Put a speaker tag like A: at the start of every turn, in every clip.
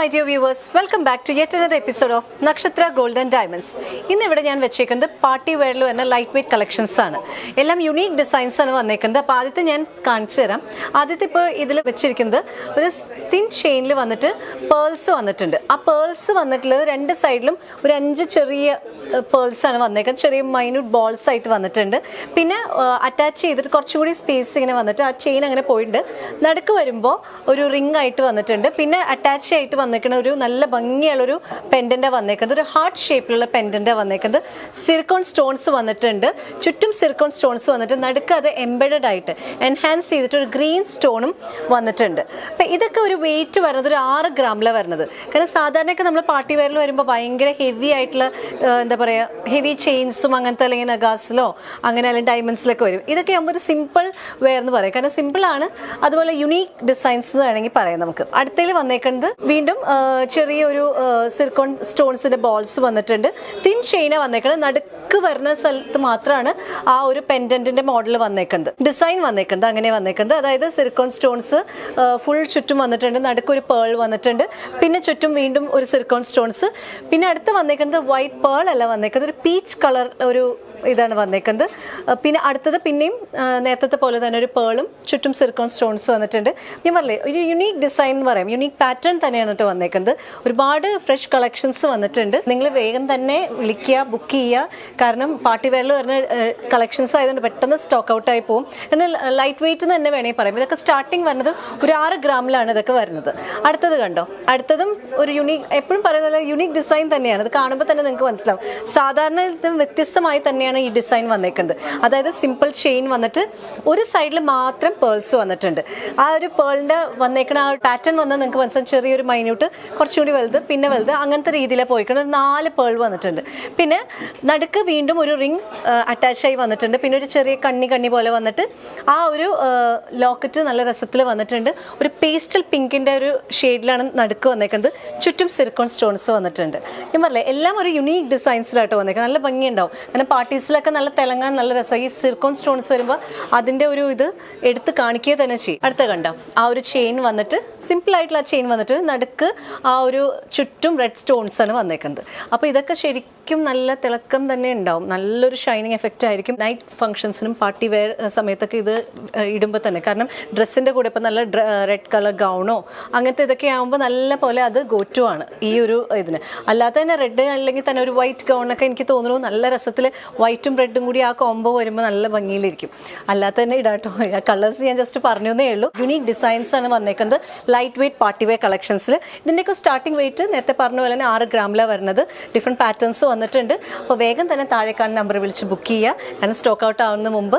A: My dear viewers welcome back to yet another episode of Nakshatra golden diamonds ഇന്ന് ഇവിടെ ഞാൻ വെച്ചേക്കുന്നത് party വെയറിൽ വരുന്ന ലൈറ്റ് വെയ്റ്റ് കളക്ഷൻസ് ആണ്. എല്ലാം യുണീക്ക് ഡിസൈൻസ് ആണ് വന്നേക്കുന്നത്. അപ്പോൾ ആദ്യത്തെ ഞാൻ കാണിച്ചു തരാം. ആദ്യത്തെ ഇപ്പോൾ ഇതിൽ വെച്ചിരിക്കുന്നത് ഒരു തിൻ ചെയിനിൽ വന്നിട്ട് പേൾസ് വന്നിട്ടുണ്ട്. ആ പേൾസ് വന്നിട്ടുള്ളത് രണ്ട് സൈഡിലും ഒരു അഞ്ച് ചെറിയ പേൾസ് ആണ് വന്നേക്കുന്നത്. ചെറിയ മൈന്യൂട്ട് ബോൾസ് ആയിട്ട് വന്നിട്ടുണ്ട്. പിന്നെ അറ്റാച്ച് ചെയ്തിട്ട് കുറച്ചുകൂടി സ്പേസ് ഇങ്ങനെ വന്നിട്ട് ആ ചെയിൻ അങ്ങനെ പോയിട്ടുണ്ട്. നടുക്ക് വരുമ്പോൾ ഒരു റിംഗ് ആയിട്ട് വന്നിട്ടുണ്ട്. പിന്നെ അറ്റാച്ച് ആയിട്ട് വന്നേക്കുന്ന ഒരു നല്ല ഭംഗിയുള്ളൊരു പെൻഡന്റ് വന്നേക്കുന്നത് ഒരു ഹാർട്ട് ഷേപ്പിലുള്ള പെൻഡന്റ് വന്നേക്കുന്നത് സിർക്കോൺ സ്റ്റോൺസ് വന്നിട്ടുണ്ട്. ചുറ്റും സിർക്കോൺ സ്റ്റോൺസ് വന്നിട്ട് നടുക്ക് അത് എംബഡഡ് ആയിട്ട് എൻഹാൻസ് ചെയ്തിട്ട് ഒരു ഗ്രീൻ സ്റ്റോണും വന്നിട്ടുണ്ട്. അപ്പം ഇതൊക്കെ ഒരു വെയിറ്റ് വരുന്നത് ഒരു ആറ് ഗ്രാമിലാണ് വരുന്നത്. കാരണം സാധാരണയൊക്കെ നമ്മൾ പാർട്ടി വെയറിൽ വരുമ്പോൾ ഭയങ്കര ഹെവി ആയിട്ടുള്ള എന്താ പറയുക ഹെവി ചെയിൻസും അങ്ങനത്തെ അല്ലെങ്കിൽ നഗാസിലോ അങ്ങനെ അല്ലെങ്കിൽ ഡയമണ്ട്സിലൊക്കെ വരും. ഇതൊക്കെ ആകുമ്പോൾ ഒരു സിമ്പിൾ വെയർ എന്ന് പറയും. കാരണം സിമ്പിളാണ് അതുപോലെ യുണീക്ക് ഡിസൈൻസ് വേണമെങ്കിൽ പറയാം നമുക്ക്. അടുത്തതിൽ വന്നേക്കുന്നത് വീണ്ടും ആ, ചെറിയൊരു സിർക്കോൺ സ്റ്റോൺസിന്റെ ബോൾസ് വന്നിട്ടുണ്ട്. തിൻ ചെയിന വന്നേക്കുന്നത് നടുക്ക് വരുന്ന സ്ഥലത്ത് മാത്രമാണ് ആ ഒരു പെൻഡന്റിന്റെ മോഡൽ വന്നേക്കുന്നത് ഡിസൈൻ വന്നേക്കുന്നത് അങ്ങനെ വന്നേക്കുന്നത് അതായത് സിർക്കോൺ സ്റ്റോൺസ് ഫുൾ ചുറ്റും വന്നിട്ടുണ്ട്. നടുക്ക് ഒരു പേൾ വന്നിട്ടുണ്ട്. പിന്നെ ചുറ്റും വീണ്ടും ഒരു സിർക്കോൺ സ്റ്റോൺസ് പിന്നെ അടുത്ത് വന്നേക്കുന്നത് വൈറ്റ് പേൾ അല്ല വന്നേക്കുന്നത് ഒരു പീച്ച് കളർ ഒരു ഇതാണ് വന്നേക്കുന്നത് പിന്നെ അടുത്തത് പിന്നെയും നേരത്തെ പോലെ തന്നെ ഒരു പേളും ചുറ്റും സിർക്കോൺ സ്റ്റോൺസ് വന്നിട്ടുണ്ട്. ഞാൻ പറഞ്ഞില്ലേ ഒരു യുണീക്ക് ഡിസൈൻ പറയാം. യുണീക്ക് പാറ്റേൺ തന്നെയാണ് കേട്ടോ വന്നേക്കുന്നത്. ഒരുപാട് ഫ്രഷ് കളക്ഷൻസ് വന്നിട്ടുണ്ട്. നിങ്ങൾ വേഗം തന്നെ വിളിക്കുക ബുക്ക് ചെയ്യുക. കാരണം പാർട്ടി വെയറിൽ വരുന്ന കളക്ഷൻസ് ആയതുകൊണ്ട് പെട്ടെന്ന് സ്റ്റോക്ക് ഔട്ട് ആയി പോകും എന്നാൽ ലൈറ്റ് വെയിറ്റ് എന്ന് തന്നെ വേണമെങ്കിൽ പറയാം. ഇതൊക്കെ സ്റ്റാർട്ടിങ് വരുന്നത് ഒരു ആറ് ഗ്രാമിലാണ് ഇതൊക്കെ വരുന്നത്. അടുത്തത് കണ്ടോ? അടുത്തതും ഒരു യുണീക് എപ്പോഴും പറയുന്നത് യുണീക് ഡിസൈൻ തന്നെയാണ്. ഇത് കാണുമ്പോൾ തന്നെ നിങ്ങൾക്ക് മനസ്സിലാവും. സാധാരണ വ്യത്യസ്തമായി തന്നെയാണ് ഈ ഡിസൈൻ വന്നേക്കുന്നത്. അതായത് സിമ്പിൾ ചെയിൻ വന്നിട്ട് ഒരു സൈഡിൽ മാത്രം പേൾസ് വന്നിട്ടുണ്ട്. ആ ഒരു പേളിന്റെ വന്നേക്കുന്ന ആ പാറ്റേൺ വന്നാൽ നിങ്ങൾക്ക് മനസ്സിലാവും. ചെറിയൊരു മൈന്യൂട്ട് കുറച്ചുകൂടി വലുത് പിന്നെ വലുത് അങ്ങനത്തെ രീതിയിലേ പോയിക്കണം ഒരു നാല് പേൾ വന്നിട്ടുണ്ട്. പിന്നെ നടുക്ക് വീണ്ടും ഒരു റിംഗ് അറ്റാച്ച് ആയി വന്നിട്ടുണ്ട്. പിന്നെ ഒരു ചെറിയ കണ്ണി കണ്ണി പോലെ വന്നിട്ട് ആ ഒരു ലോക്കറ്റ് നല്ല രസത്തിൽ വന്നിട്ടുണ്ട്. ഒരു പേസ്റ്റൽ പിങ്കിന്റെ ഒരു ഷെയ്ഡിലാണ് നടുക്ക് വന്നേക്കുന്നത് ചുറ്റും സിലിക്കോൺ സ്റ്റോൺസ് വന്നിട്ടുണ്ട്. ഞാൻ പറഞ്ഞില്ലേ എല്ലാം ഒരു യുണീക്ക് ഡിസൈൻസിലായിട്ട് വന്നേക്കുന്നത് നല്ല ഭംഗിയുണ്ടാവും. അങ്ങനെ പാർട്ടീസിലൊക്കെ നല്ല തിളങ്ങാൻ നല്ല രസമായി ഈ സിർക്കോൺ സ്റ്റോൺസ് വരുമ്പോൾ അതിന്റെ ഒരു ഇത് എടുത്ത് കാണിക്കുക തന്നെ ചെയ്യും. അടുത്ത കണ്ടോ? ആ ഒരു ചെയിൻ വന്നിട്ട് സിമ്പിൾ ആയിട്ടുള്ള ചെയിൻ വന്നിട്ട് നടുക്ക് ആ ഒരു ചുറ്റും റെഡ് സ്റ്റോൺസ് ആണ് വന്നേക്കുന്നത്. അപ്പോൾ ഇതൊക്കെ ശരിക്കും നല്ല തിളക്കം തന്നെ ഉണ്ടാവും. നല്ലൊരു ഷൈനിങ് എഫക്റ്റ് ആയിരിക്കും. നൈറ്റ് ഫംഗ്ഷൻസിനും പാർട്ടി വെയർ സമയത്തൊക്കെ ഇത് ഇടുമ്പോൾ തന്നെ. കാരണം ഡ്രസ്സിന്റെ കൂടെ ഇപ്പം നല്ല റെഡ് കളർ ഗൗണോ അങ്ങനത്തെ ഇതൊക്കെ ആകുമ്പോൾ നല്ല പോലെ അത് ഗോറ്റു ആണ് ഈ ഒരു ഇതിന്. അല്ലാതെ തന്നെ റെഡ് അല്ലെങ്കിൽ തന്നെ ഒരു വൈറ്റ് ഗൗണൊക്കെ എനിക്ക് തോന്നുന്നു നല്ല രസത്തിൽ വൈറ്റും റെഡും കൂടി ആ കോംബോ വരുമ്പോൾ നല്ല ഭംഗിയിലിരിക്കും. അല്ലാതെ തന്നെ ഇടാട്ടോ. കളേഴ്സ് ഞാൻ ജസ്റ്റ് പറഞ്ഞേ ഉള്ളൂ. യുണീക്ക് ഡിസൈൻസ് ആണ് വന്നേക്കുന്നത്. ലൈറ്റ് വെയ്റ്റ് പാർട്ടി വെയർ കളക്ഷൻസിൽ ഇതിന്റെയൊക്കെ സ്റ്റാർട്ടിംഗ് വെയിറ്റ് നേരത്തെ പറഞ്ഞ പോലെ തന്നെ ആറ് ഗ്രാമിലാണ് വരുന്നത്. ഡിഫറെന്റ് പാറ്റേൺസ് വന്നിട്ടുണ്ട്. അപ്പോൾ വേഗം തന്നെ താഴെ കാണുന്ന നമ്പർ വിളിച്ച് ബുക്ക് ചെയ്യുക. കാരണം സ്റ്റോക്ക് ഔട്ട് ആവുന്ന മുമ്പ്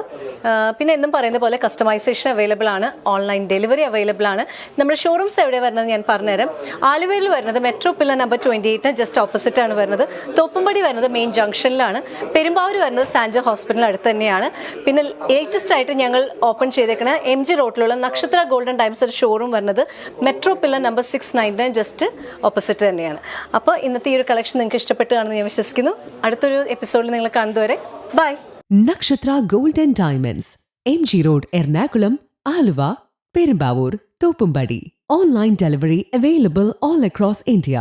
A: പിന്നെ എന്നും പറയുന്ന പോലെ കസ്റ്റമൈസേഷൻ അവൈലബിൾ ആണ്. ഓൺലൈൻ ഡെലിവറി അവൈലബിൾ ആണ്. നമ്മുടെ ഷോറൂംസ് എവിടെ വരുന്നത് ഞാൻ പറഞ്ഞുതരാം. ആലുവയിൽ വരുന്നത് മെട്രോ പില്ലർ നമ്പർ ട്വന്റി എയ്റ്റിന് ജസ്റ്റ് ഓപ്പോസിറ്റ് ആണ് വരുന്നത്. തോപ്പുംപടി വരുന്നത് മെയിൻ ജംഗ്ഷനിലാണ് പെരുമ്പാവൂർ വരുന്നത് സാൻജ ഹോസ്പിറ്റലിന് അടുത്ത് തന്നെയാണ്. പിന്നെ ലേറ്റസ്റ്റ് ആയിട്ട് ഞങ്ങൾ ഓപ്പൺ ചെയ്തേക്കുന്ന എം ജി റോഡിലുള്ള നക്ഷത്ര ഗോൾഡൻ ടൈംസ് ഒരു ഷോറൂം വരുന്നത് മെട്രോ പില്ലർ നമ്പർ സിക്സ് നയന്റിന് ജസ്റ്റ് ഓപ്പോസിറ്റ് തന്നെയാണ്. അപ്പോൾ ഇന്നത്തെ ഈ ഒരു കളക്ഷൻ നിങ്ങൾക്ക് ഇഷ്ടപ്പെട്ടു കാണുമെന്ന് ഞാൻ വിശ്വസിക്കുന്നു. വിശ്വസിക്കുന്നു. അടുത്തൊരു എപ്പിസോഡിൽ നിങ്ങൾ കണ്ടുവരെ bye
B: Nakshatra golden diamonds M G road Ernakulam Aluva Perumbavoor Thoppumpady. Online delivery available all across India